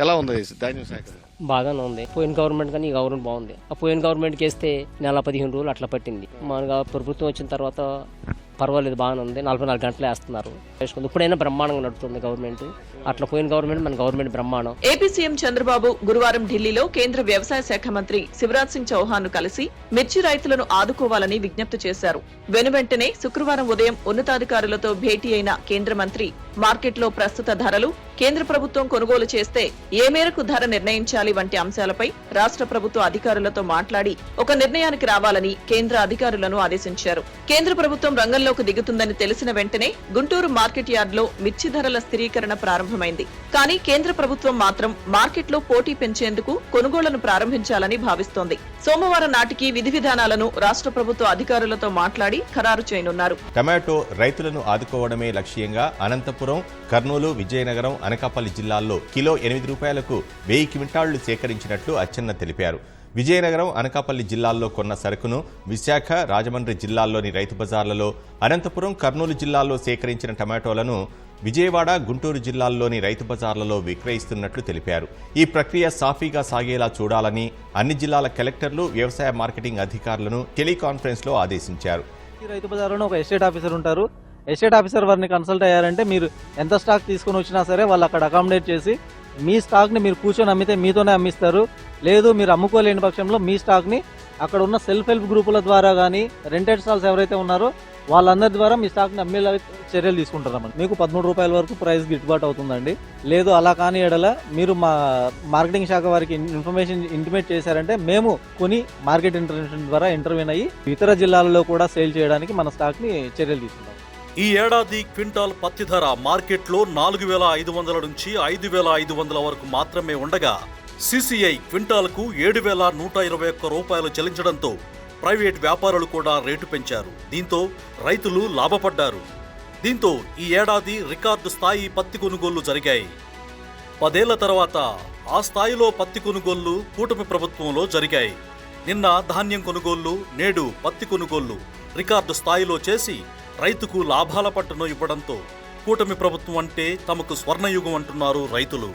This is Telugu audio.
ఎలా ఉంది ధాన్యం శాఖ బాగానే ఉంది. పోయిన గవర్నమెంట్ కానీ ఈ గవర్నమెంట్ బాగుంది. ఆ పోయిన గవర్నమెంట్కి వేస్తే నెల పదిహేను రోజులు అట్లా పట్టింది. మన ప్రభుత్వం వచ్చిన తర్వాత పర్వాలేదు బాగానే ఉంది. నలభై నాలుగు గంటలు వేస్తున్నారు. వేసుకుంది. ఇప్పుడైనా బ్రహ్మాండంగా నడుస్తుంది గవర్నమెంట్. అట్లా పోయిన గవర్నమెంట్ మన గవర్నమెంట్ బ్రహ్మాండం. ఏపీ సీఎం చంద్రబాబు గురువారం ఢిల్లీలో కేంద్ర వ్యవసాయ శాఖ మంత్రి శివరాజ్ సింగ్ చౌహాన్ను కలిసి మిర్చి రైతులను ఆదుకోవాలని విజ్ఞప్తి చేశారు. వెనువెంటనే శుక్రవారం ఉదయం ఉన్నతాధికారులతో భేటీ అయిన కేంద్ర మంత్రి మార్కెట్లో ప్రస్తుత ధరలు కేంద్ర ప్రభుత్వం కొనుగోలు చేస్తే ఏ మేరకు ధర నిర్ణయించాలి వంటి అంశాలపై రాష్ట్ర ప్రభుత్వ అధికారులతో మాట్లాడి ఒక నిర్ణయానికి రావాలని కేంద్ర అధికారులను ఆదేశించారు. కేంద్ర ప్రభుత్వం రంగంలోకి దిగుతుందని తెలిసిన వెంటనే గుంటూరు మార్కెట్ యార్డ్లో మిర్చి ధరల స్థిరీకరణ ప్రారంభమైంది. కానీ కేంద్ర ప్రభుత్వం మాత్రం మార్కెట్లో పోటీ పెంచేందుకు కొనుగోళ్ళను ప్రారంభించాలని భావిస్తోంది. సోమవారం నాటికి విధి విధానాలను రాష్ట్ర ప్రభుత్వ అధికారులతో మాట్లాడి ఖరారు చేయనున్నారు. టమాటో రైతులను ఆదుకోవడమే లక్ష్యంగా అనంతపురం కర్నూలు విజయనగరం అనకాపల్లి జిల్లాల్లో కిలో ఎనిమిది రూపాయలకు వెయ్యి క్వింటాళ్ళు సేకరించినట్లు అచ్చెన్న తెలిపారు. విజయనగరం అనకాపల్లి జిల్లాల్లో కొన్న సరుకును విశాఖ రాజమండ్రి జిల్లాల్లోని రైతు బజార్లలో అనంతపురం కర్నూలు జిల్లాల్లో సేకరించిన టమాటోలను విజయవాడ గుంటూరు జిల్లాల్లోని రైతు బజార్లలో విక్రయిస్తున్నట్లు తెలిపారు. ఈ ప్రక్రియ సాఫీగా సాగేలా చూడాలని అన్ని జిల్లాల కలెక్టర్లు వ్యవసాయ మార్కెటింగ్ అధికారులను టెలికాన్ఫరెన్స్లో ఆదేశించారు. ఈ రైతు బజార్లో ఒక ఎస్టేట్ ఆఫీసర్ ఉంటారు. ఎస్టేట్ ఆఫీసర్ వారిని కన్సల్ట్ అయ్యారంటే మీరు ఎంత స్టాక్ తీసుకొని వచ్చినా సరే వాళ్ళు అక్కడ అకామిడేట్ చేసి మీ స్టాక్ని మీరు కూర్చొని అమ్మితే మీతోనే అమ్మిస్తారు. లేదు మీరు అమ్ముకోలేని పక్షంలో మీ స్టాక్ని అక్కడ ఉన్న సెల్ఫ్ హెల్ప్ గ్రూపుల ద్వారా కానీ రెంటెడ్ స్టాల్స్ ఎవరైతే ఉన్నారో వాళ్ళందరి ద్వారా మీ స్టాక్ని అమ్మేలా చర్యలు తీసుకుంటారన్నమాట మీకు పదమూడు రూపాయల వరకు ప్రైస్ గిట్టుబాటు అవుతుందండి. లేదు అలా కాని ఎడల మీరు మా మార్కెటింగ్ శాఖ వారికి ఇన్ఫర్మేషన్ ఇంటిమేట్ చేశారంటే మేము కొని మార్కెట్ ఇంటర్వెన్షన్ ద్వారా ఇంటర్వ్యూన్ అయ్యి ఇతర జిల్లాలలో కూడా సేల్ చేయడానికి మన స్టాక్ని చర్యలు తీసుకుంటాం. ఈ ఏడాది క్వింటాల్ పత్తి ధర మార్కెట్లో నాలుగు వేల ఐదు వందల నుంచి ఐదు వేల ఐదు వందల వరకు మాత్రమే ఉండగా సిసిఐ క్వింటాలకు ఏడు వేల నూట ఇరవై ఒక్క రూపాయలు చెల్లించడంతో ప్రైవేట్ వ్యాపారులు కూడా రేటు పెంచారు. దీంతో రైతులు లాభపడ్డారు. దీంతో ఈ ఏడాది రికార్డు స్థాయి పత్తి కొనుగోళ్ళు జరిగాయి. పదేళ్ళ తర్వాత ఆ స్థాయిలో పత్తి కొనుగోళ్ళు కూటమి ప్రభుత్వంలో జరిగాయి. నిన్న ధాన్యం కొనుగోళ్ళు నేడు పత్తి కొనుగోళ్ళు రికార్డు స్థాయిలో చేసి రైతుకు లాభాల పట్టును ఇవ్వడంతో కూటమి ప్రభుత్వం అంటే తమకు స్వర్ణయుగం అంటున్నారు రైతులు.